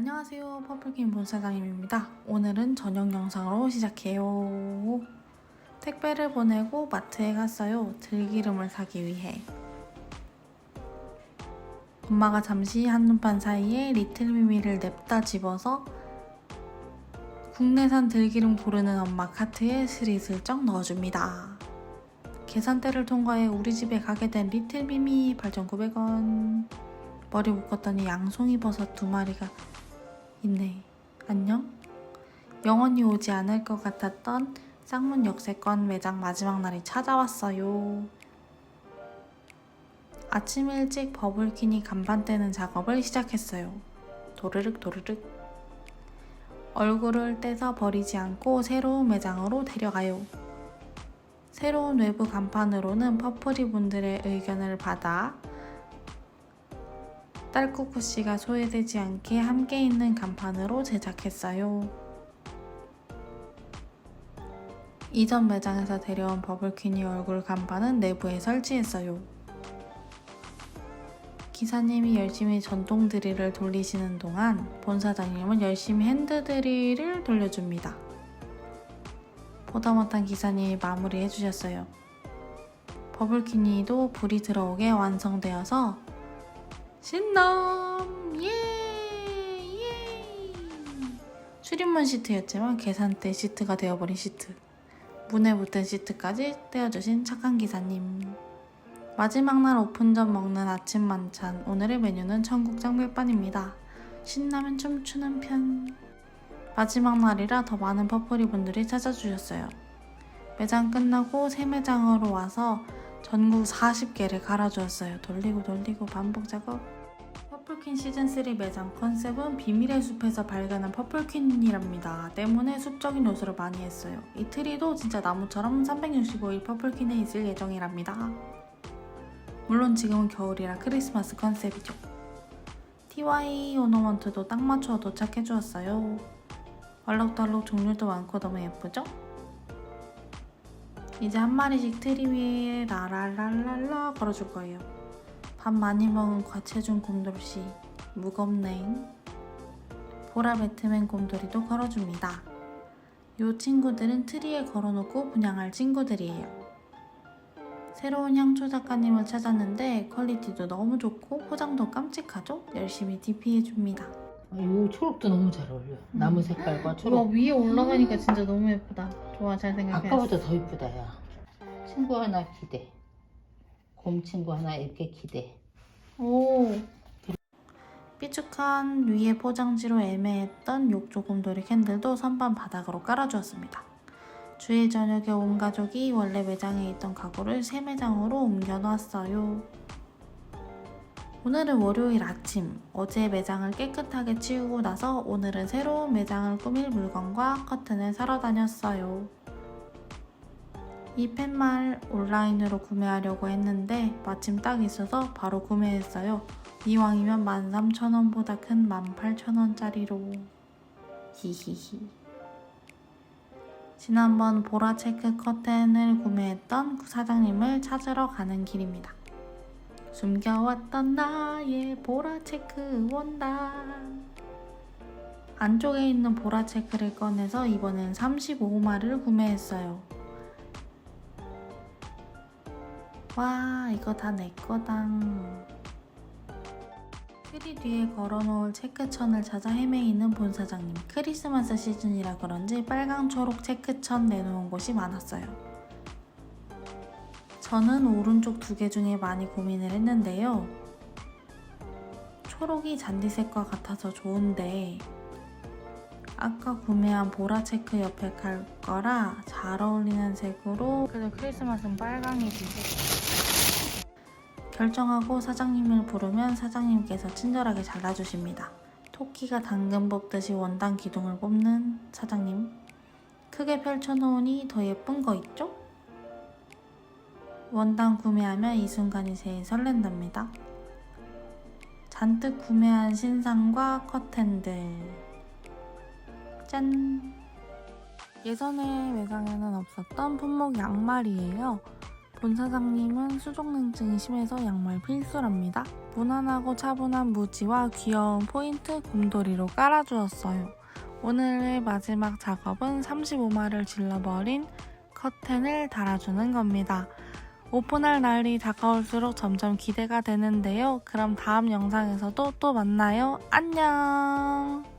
안녕하세요. 퍼플킴 본사장님입니다. 오늘은 저녁 영상으로 시작해요. 택배를 보내고 마트에 갔어요. 들기름을 사기 위해. 엄마가 잠시 한눈판 사이에 리틀미미를 냅다 집어서 국내산 들기름 고르는 엄마 카트에 스리슬쩍 넣어줍니다. 계산대를 통과해 우리 집에 가게 된 리틀미미 8,900원. 머리 묶었더니 양송이 버섯 두 마리가 있네. 안녕? 영원히 오지 않을 것 같았던 쌍문 역세권 매장 마지막 날이 찾아왔어요. 아침 일찍 버블 키니 간판 떼는 작업을 시작했어요. 도르륵 도르륵. 얼굴을 떼서 버리지 않고 새로운 매장으로 데려가요. 새로운 외부 간판으로는 퍼플이 분들의 의견을 받아 딸꾹쿠 씨가 소외되지 않게 함께 있는 간판으로 제작했어요. 이전 매장에서 데려온 버블퀸이 얼굴 간판은 내부에 설치했어요. 기사님이 열심히 전동 드릴을 돌리시는 동안 본 사장님은 열심히 핸드 드릴을 돌려줍니다. 보다 못한 기사님이 마무리해 주셨어요. 버블키니도 불이 들어오게 완성되어서 신남. 예! 예! 출입문 시트였지만 계산대 시트가 되어버린 시트. 문에 붙은 시트까지 떼어주신 착한 기사님. 마지막 날 오픈 전 먹는 아침 만찬. 오늘의 메뉴는 청국장 밀반입니다. 신라면 춤추는 편. 마지막 날이라 더 많은 퍼플이 분들이 찾아주셨어요. 매장 끝나고 새 매장으로 와서 전국 40개를 갈아주었어요. 돌리고 돌리고 반복 작업. 퍼플퀸 시즌3 매장 컨셉은 비밀의 숲에서 발견한 퍼플퀸이랍니다. 때문에 숲적인 요소를 많이 했어요. 이 트리도 진짜 나무처럼 365일 퍼플퀸에 있을 예정이랍니다. 물론 지금은 겨울이라 크리스마스 컨셉이죠. TY 오너먼트도 딱 맞춰 도착해주었어요. 얼럭덜럭 종류도 많고 너무 예쁘죠? 이제 한 마리씩 트리 위에 라랄랄랄라 걸어줄 거예요. 밥 많이 먹은 과체중 곰돌씨 무겁네. 보라 배트맨 곰돌이도 걸어줍니다. 요 친구들은 트리에 걸어놓고 분양할 친구들이에요. 새로운 향초 작가님을 찾았는데 퀄리티도 너무 좋고 포장도 깜찍하죠? 열심히 DP해줍니다. 아, 이 초록도 너무 잘 어울려. 나무 색깔과 와 초록. 위에 올라가니까 진짜 너무 예쁘다. 좋아 잘 생각했어. 아까보다 더 이쁘다, 야. 친구 하나 기대. 곰 친구 하나 이렇게 기대. 오. 삐죽한 위에 포장지로 애매했던 욕조곰돌이 캔들도 선반 바닥으로 깔아주었습니다. 주일 저녁에 온 가족이 원래 매장에 있던 가구를 새 매장으로 옮겨놨어요. 오늘은 월요일 아침, 어제 매장을 깨끗하게 치우고 나서 오늘은 새로운 매장을 꾸밀 물건과 커튼을 사러 다녔어요. 이 팻말 온라인으로 구매하려고 했는데 마침 딱 있어서 바로 구매했어요. 이왕이면 13,000원보다 큰 18,000원짜리로. 히히히. 지난번 보라 체크 커튼을 구매했던 사장님을 찾으러 가는 길입니다. 숨겨왔던 나의 보라 체크 원단. 안쪽에 있는 보라 체크를 꺼내서 이번엔 35마리를 구매했어요. 와 이거 다 내 거당. 트리 뒤에 걸어놓을 체크천을 찾아 헤매이는 본사장님. 크리스마스 시즌이라 그런지 빨강 초록 체크천 내놓은 곳이 많았어요. 저는 오른쪽 두 개 중에 많이 고민을 했는데요. 초록이 잔디색과 같아서 좋은데 아까 구매한 보라 체크 옆에 갈 거라 잘 어울리는 색으로 그래도 크리스마스는 빨강이지 결정하고 사장님을 부르면 사장님께서 친절하게 잘라주십니다 토끼가 당근 뽑듯이 원단 기둥을 뽑는 사장님 크게 펼쳐놓으니 더 예쁜 거 있죠? 원단 구매하면 이 순간이 제일 설렌답니다 잔뜩 구매한 신상과 커튼들 짠! 예전에 매장에는 없었던 품목 양말이에요. 본 사장님은 수족냉증이 심해서 양말 필수랍니다. 무난하고 차분한 무지와 귀여운 포인트 곰돌이로 깔아주었어요. 오늘의 마지막 작업은 35마를 질러버린 커튼을 달아주는 겁니다. 오픈할 날이 다가올수록 점점 기대가 되는데요. 그럼 다음 영상에서도 또 만나요. 안녕!